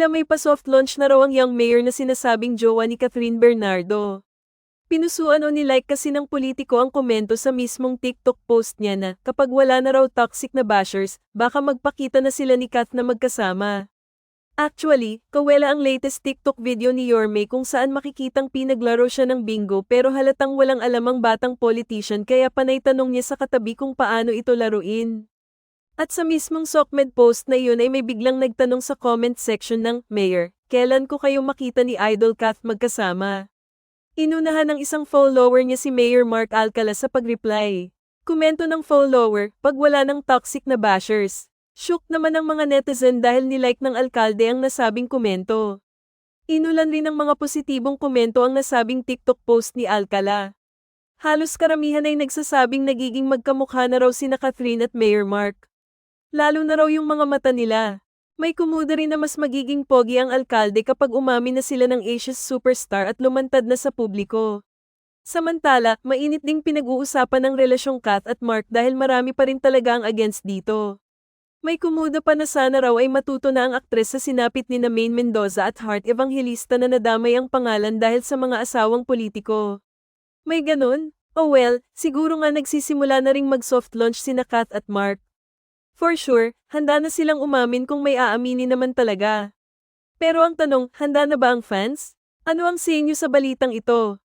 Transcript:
Tila may pa-soft launch na raw ang young mayor na sinasabing jowa ni Catherine Bernardo. Pinusuan o nilike kasi ng politiko ang komento sa mismong TikTok post niya na kapag wala na raw toxic na bashers, baka magpakita na sila ni Kath na magkasama. Actually, kawela ang latest TikTok video ni Yorme kung saan makikitang pinaglaro siya ng bingo pero halatang walang alamang batang politician kaya panay tanong niya sa katabi kung paano ito laruin. At sa mismong Sokmed post na yun ay may biglang nagtanong sa comment section ng Mayor, kailan ko kayo makita ni Idol Kath magkasama? Inunahan ng isang follower niya si Mayor Mark Alcala sa pag-reply. Komento ng follower, pag wala ng toxic na bashers. Shook naman ang mga netizen dahil nilike ng alkalde ang nasabing komento. Inulan rin ng mga positibong komento ang nasabing TikTok post ni Alcala. Halos karamihan ay nagsasabing nagiging magkamukha na raw sina Catherine at Mayor Mark. Lalo na raw yung mga mata nila. May kumuda rin na mas magiging pogi ang alkalde kapag umami na sila ng Asia's superstar at lumantad na sa publiko. Samantala, mainit ding pinag-uusapan ng relasyong Kath at Mark dahil marami pa rin talaga ang against dito. May kumuda pa na sana raw ay matuto na ang aktres sa sinapit ni na Maine Mendoza at Heart Evangelista na nadamay ang pangalan dahil sa mga asawang politiko. May ganun? Oh well, siguro nga nagsisimula na ring mag-soft launch sina Kath at Mark. For sure, handa na silang umamin kung may aaminin naman talaga. Pero ang tanong, handa na ba ang fans? Ano ang say nyo sa balitang ito?